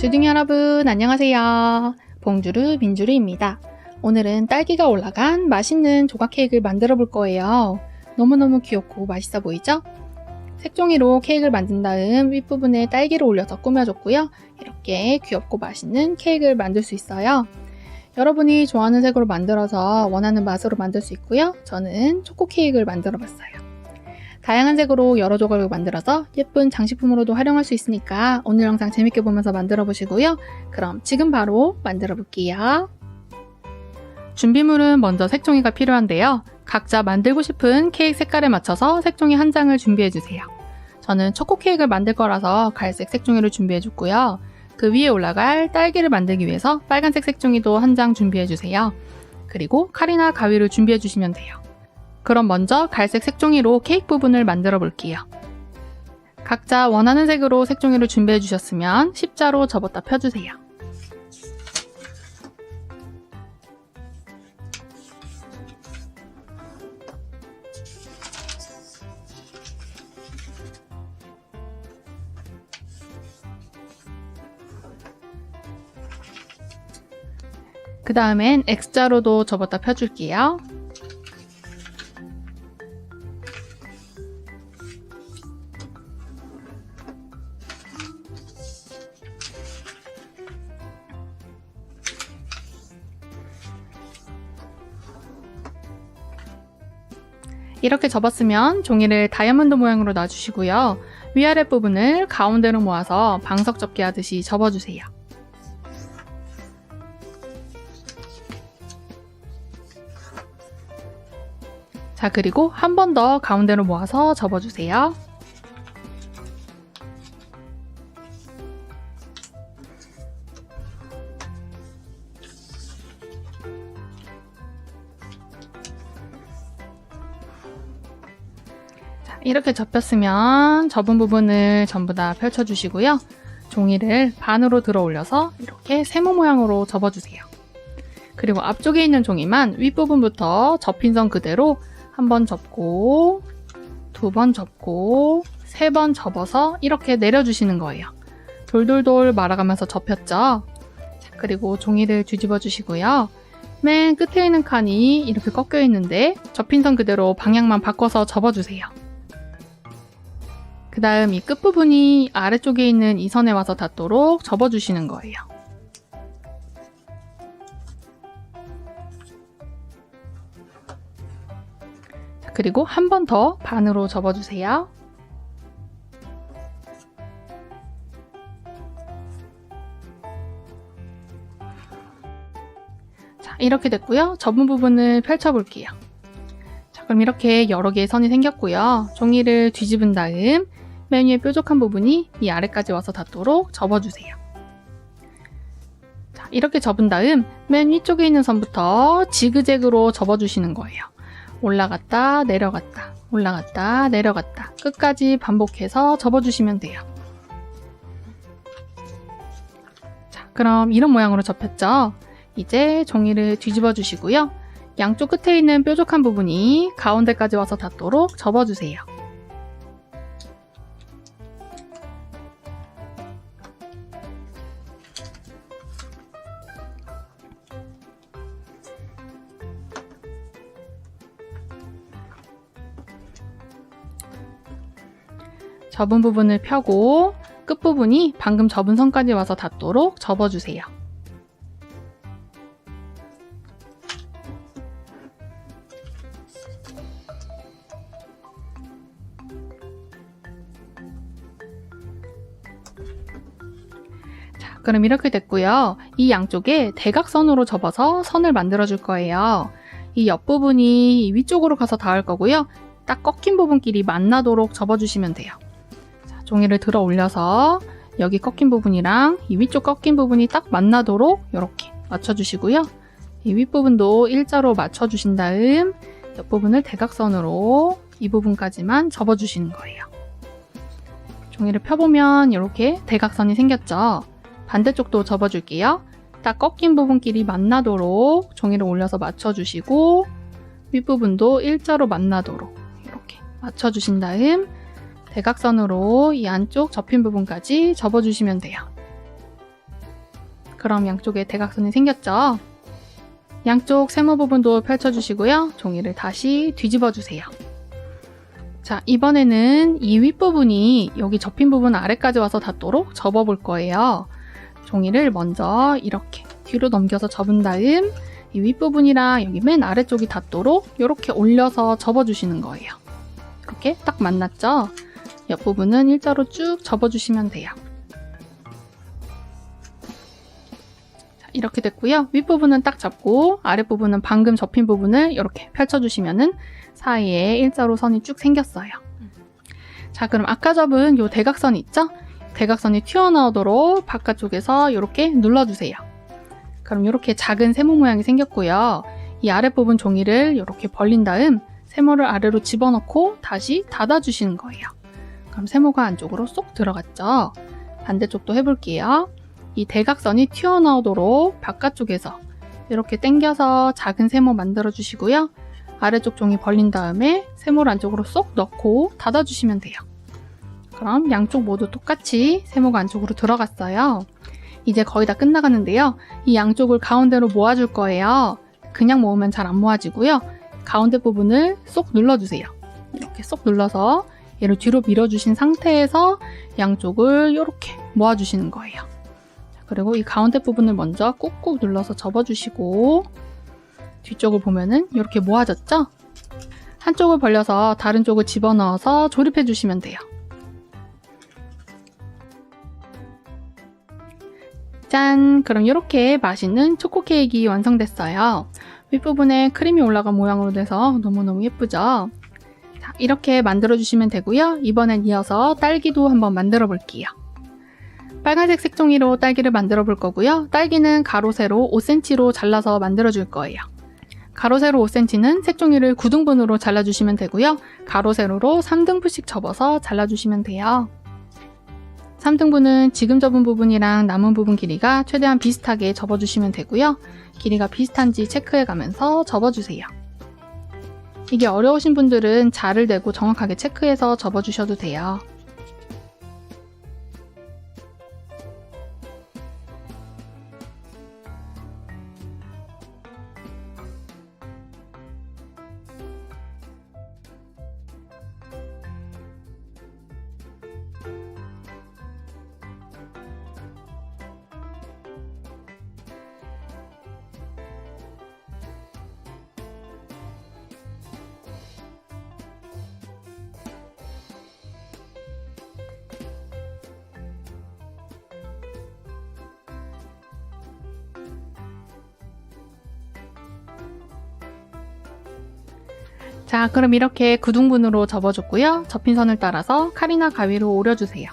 주둥이 여러분 안녕하세요. 봉주르 민주르입니다. 오늘은 딸기가 올라간 맛있는 조각 케이크를 만들어 볼 거예요. 너무너무 귀엽고 맛있어 보이죠? 색종이로 케이크를 만든 다음 윗부분에 딸기를 올려서 꾸며줬고요. 이렇게 귀엽고 맛있는 케이크를 만들 수 있어요. 여러분이 좋아하는 색으로 만들어서 원하는 맛으로 만들 수 있고요. 저는 초코 케이크를 만들어 봤어요. 다양한 색으로 여러 조각을 만들어서 예쁜 장식품으로도 활용할 수 있으니까 오늘 영상 재밌게 보면서 만들어 보시고요. 그럼 지금 바로 만들어 볼게요. 준비물은 먼저 색종이가 필요한데요. 각자 만들고 싶은 케이크 색깔에 맞춰서 색종이 한 장을 준비해 주세요. 저는 초코 케이크를 만들 거라서 갈색 색종이를 준비해 줬고요. 그 위에 올라갈 딸기를 만들기 위해서 빨간색 색종이도 한 장 준비해 주세요. 그리고 칼이나 가위를 준비해 주시면 돼요. 그럼 먼저 갈색 색종이로 케이크 부분을 만들어 볼게요. 각자 원하는 색으로 색종이를 준비해 주셨으면 십자로 접었다 펴주세요. 그 다음엔 X자로도 접었다 펴줄게요. 이렇게 접었으면 종이를 다이아몬드 모양으로 놔주시고요. 위아래 부분을 가운데로 모아서 방석 접기 하듯이 접어주세요. 자, 그리고 한 번 더 가운데로 모아서 접어주세요. 이렇게 접혔으면 접은 부분을 전부 다 펼쳐주시고요. 종이를 반으로 들어 올려서 이렇게 세모 모양으로 접어주세요. 그리고 앞쪽에 있는 종이만 윗부분부터 접힌 선 그대로 한 번 접고 두 번 접고 세 번 접어서 이렇게 내려주시는 거예요. 돌돌돌 말아가면서 접혔죠? 자, 그리고 종이를 뒤집어 주시고요. 맨 끝에 있는 칸이 이렇게 꺾여 있는데 접힌 선 그대로 방향만 바꿔서 접어주세요. 그 다음 이 끝부분이 아래쪽에 있는 이 선에 와서 닿도록 접어주시는 거예요. 자, 그리고 한 번 더 반으로 접어주세요. 자, 이렇게 됐고요. 접은 부분을 펼쳐볼게요. 자, 그럼 이렇게 여러 개의 선이 생겼고요. 종이를 뒤집은 다음 맨 위에 뾰족한 부분이 이 아래까지 와서 닿도록 접어주세요. 자, 이렇게 접은 다음 맨 위쪽에 있는 선부터 지그재그로 접어주시는 거예요. 올라갔다 내려갔다 올라갔다 내려갔다 끝까지 반복해서 접어주시면 돼요. 자, 그럼 이런 모양으로 접혔죠? 이제 종이를 뒤집어 주시고요. 양쪽 끝에 있는 뾰족한 부분이 가운데까지 와서 닿도록 접어주세요. 접은 부분을 펴고 끝부분이 방금 접은 선까지 와서 닿도록 접어주세요. 자, 그럼 이렇게 됐고요. 이 양쪽에 대각선으로 접어서 선을 만들어 줄 거예요. 이 옆부분이 위쪽으로 가서 닿을 거고요. 딱 꺾인 부분끼리 만나도록 접어주시면 돼요. 자, 종이를 들어 올려서 여기 꺾인 부분이랑 이 위쪽 꺾인 부분이 딱 만나도록 이렇게 맞춰주시고요. 이 윗부분도 일자로 맞춰주신 다음 옆부분을 대각선으로 이 부분까지만 접어주시는 거예요. 종이를 펴보면 이렇게 대각선이 생겼죠. 반대쪽도 접어줄게요. 딱 꺾인 부분끼리 만나도록 종이를 올려서 맞춰주시고 윗부분도 일자로 만나도록 이렇게 맞춰주신 다음 대각선으로 이 안쪽 접힌 부분까지 접어주시면 돼요. 그럼 양쪽에 대각선이 생겼죠? 양쪽 세모 부분도 펼쳐주시고요. 종이를 다시 뒤집어 주세요. 자, 이번에는 이 윗부분이 여기 접힌 부분 아래까지 와서 닿도록 접어볼 거예요. 종이를 먼저 이렇게 뒤로 넘겨서 접은 다음 이 윗부분이랑 여기 맨 아래쪽이 닿도록 이렇게 올려서 접어주시는 거예요. 이렇게 딱 만났죠? 옆부분은 일자로 쭉 접어주시면 돼요. 자, 이렇게 됐고요. 윗부분은 딱 잡고 아랫부분은 방금 접힌 부분을 이렇게 펼쳐주시면은 사이에 일자로 선이 쭉 생겼어요. 자, 그럼 아까 접은 이 대각선 있죠? 대각선이 튀어나오도록 바깥쪽에서 이렇게 눌러주세요. 그럼 이렇게 작은 세모 모양이 생겼고요. 이 아랫부분 종이를 이렇게 벌린 다음 세모를 아래로 집어넣고 다시 닫아주시는 거예요. 그럼 세모가 안쪽으로 쏙 들어갔죠? 반대쪽도 해볼게요. 이 대각선이 튀어나오도록 바깥쪽에서 이렇게 당겨서 작은 세모 만들어 주시고요. 아래쪽 종이 벌린 다음에 세모를 안쪽으로 쏙 넣고 닫아주시면 돼요. 그럼 양쪽 모두 똑같이 세모가 안쪽으로 들어갔어요. 이제 거의 다 끝나가는데요. 이 양쪽을 가운데로 모아줄 거예요. 그냥 모으면 잘 안 모아지고요. 가운데 부분을 쏙 눌러주세요. 이렇게 쏙 눌러서 얘를 뒤로 밀어주신 상태에서 양쪽을 이렇게 모아주시는 거예요. 그리고 이 가운데 부분을 먼저 꾹꾹 눌러서 접어주시고 뒤쪽을 보면은 이렇게 모아졌죠? 한쪽을 벌려서 다른 쪽을 집어넣어서 조립해 주시면 돼요. 짠! 그럼 이렇게 맛있는 초코 케이크 완성됐어요. 윗부분에 크림이 올라간 모양으로 돼서 너무너무 예쁘죠? 자, 이렇게 만들어주시면 되고요. 이번엔 이어서 딸기도 한번 만들어 볼게요. 빨간색 색종이로 딸기를 만들어 볼 거고요. 딸기는 가로 세로 5cm로 잘라서 만들어 줄 거예요. 가로 세로 5cm는 색종이를 9등분으로 잘라주시면 되고요. 가로 세로로 3등분씩 접어서 잘라주시면 돼요. 3등분은 지금 접은 부분이랑 남은 부분 길이가 최대한 비슷하게 접어주시면 되고요. 길이가 비슷한지 체크해 가면서 접어주세요. 이게 어려우신 분들은 자를 대고 정확하게 체크해서 접어주셔도 돼요. 자, 그럼 이렇게 9등분으로 접어줬고요. 접힌 선을 따라서 칼이나 가위로 오려주세요.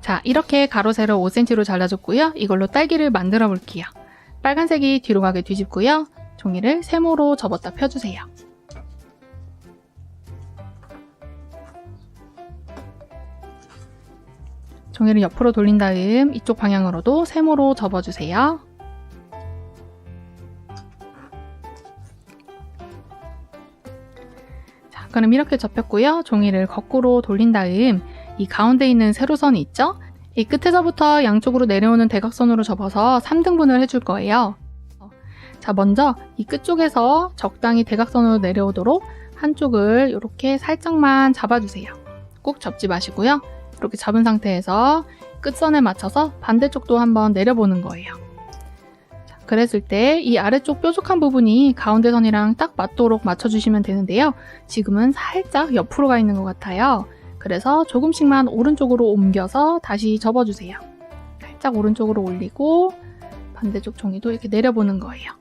자, 이렇게 가로 세로 5cm로 잘라줬고요. 이걸로 딸기를 만들어 볼게요. 빨간색이 뒤로 가게 뒤집고요. 종이를 세모로 접었다 펴주세요. 종이를 옆으로 돌린 다음 이쪽 방향으로도 세모로 접어주세요. 자, 그럼 이렇게 접혔고요. 종이를 거꾸로 돌린 다음 이 가운데 있는 세로선이 있죠? 이 끝에서부터 양쪽으로 내려오는 대각선으로 접어서 3등분을 해줄 거예요. 자, 먼저 이 끝쪽에서 적당히 대각선으로 내려오도록 한쪽을 이렇게 살짝만 잡아주세요. 꼭 접지 마시고요. 이렇게 잡은 상태에서 끝선에 맞춰서 반대쪽도 한번 내려보는 거예요. 자, 그랬을 때 이 아래쪽 뾰족한 부분이 가운데 선이랑 딱 맞도록 맞춰주시면 되는데요. 지금은 살짝 옆으로 가 있는 것 같아요. 그래서 조금씩만 오른쪽으로 옮겨서 다시 접어주세요. 살짝 오른쪽으로 올리고 반대쪽 종이도 이렇게 내려보는 거예요.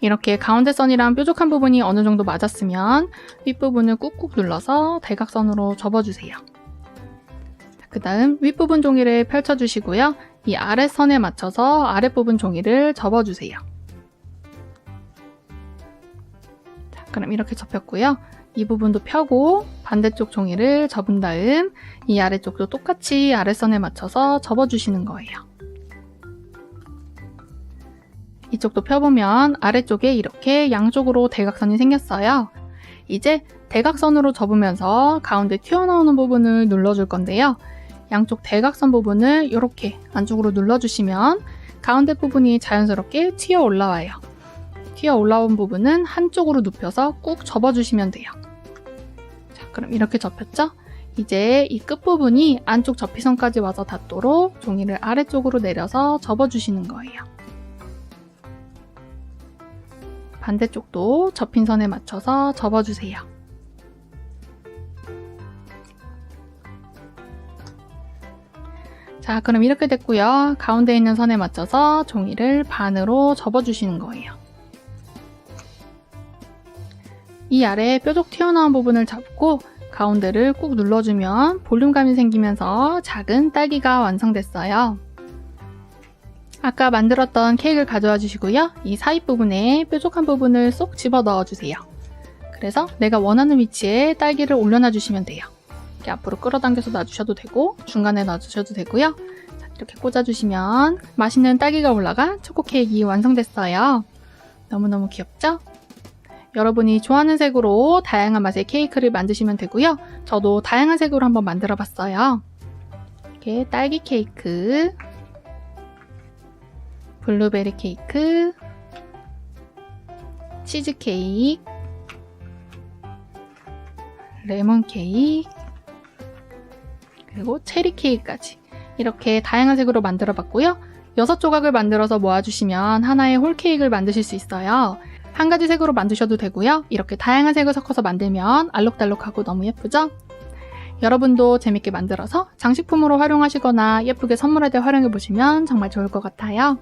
이렇게 가운데 선이랑 뾰족한 부분이 어느 정도 맞았으면 윗부분을 꾹꾹 눌러서 대각선으로 접어주세요. 그 다음 윗부분 종이를 펼쳐주시고요. 이 아랫선에 맞춰서 아랫부분 종이를 접어주세요. 자, 그럼 이렇게 접혔고요. 이 부분도 펴고 반대쪽 종이를 접은 다음 이 아래쪽도 똑같이 아랫선에 맞춰서 접어주시는 거예요. 이쪽도 펴보면 아래쪽에 이렇게 양쪽으로 대각선이 생겼어요. 이제 대각선으로 접으면서 가운데 튀어나오는 부분을 눌러줄 건데요. 양쪽 대각선 부분을 이렇게 안쪽으로 눌러주시면 가운데 부분이 자연스럽게 튀어 올라와요. 튀어 올라온 부분은 한쪽으로 눕혀서 꾹 접어주시면 돼요. 자, 그럼 이렇게 접혔죠? 이제 이 끝부분이 안쪽 접히선까지 와서 닿도록 종이를 아래쪽으로 내려서 접어주시는 거예요. 반대쪽도 접힌 선에 맞춰서 접어주세요. 자, 그럼 이렇게 됐고요. 가운데 있는 선에 맞춰서 종이를 반으로 접어주시는 거예요. 이 아래 뾰족 튀어나온 부분을 잡고 가운데를 꾹 눌러주면 볼륨감이 생기면서 작은 딸기가 완성됐어요. 아까 만들었던 케이크를 가져와 주시고요. 이 사이 부분에 뾰족한 부분을 쏙 집어 넣어 주세요. 그래서 내가 원하는 위치에 딸기를 올려놔 주시면 돼요. 이렇게 앞으로 끌어당겨서 놔주셔도 되고 중간에 놔주셔도 되고요. 자, 이렇게 꽂아주시면 맛있는 딸기가 올라간 초코 케이크 완성됐어요. 너무너무 귀엽죠? 여러분이 좋아하는 색으로 다양한 맛의 케이크를 만드시면 되고요. 저도 다양한 색으로 한번 만들어 봤어요. 이렇게 딸기 케이크, 블루베리 케이크, 치즈 케이크, 레몬 케이크, 그리고 체리 케이크까지 이렇게 다양한 색으로 만들어 봤고요. 여섯 조각을 만들어서 모아주시면 하나의 홀 케이크를 만드실 수 있어요. 한 가지 색으로 만드셔도 되고요. 이렇게 다양한 색을 섞어서 만들면 알록달록하고 너무 예쁘죠? 여러분도 재밌게 만들어서 장식품으로 활용하시거나 예쁘게 선물할 때 활용해 보시면 정말 좋을 것 같아요.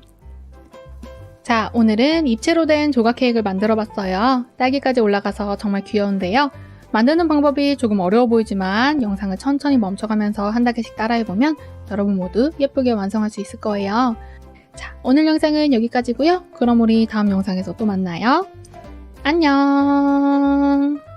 자, 오늘은 입체로 된 조각 케이크를 만들어 봤어요. 딸기까지 올라가서 정말 귀여운데요. 만드는 방법이 조금 어려워 보이지만 영상을 천천히 멈춰가면서 한 단계씩 따라해보면 여러분 모두 예쁘게 완성할 수 있을 거예요. 자, 오늘 영상은 여기까지고요. 그럼 우리 다음 영상에서 또 만나요. 안녕!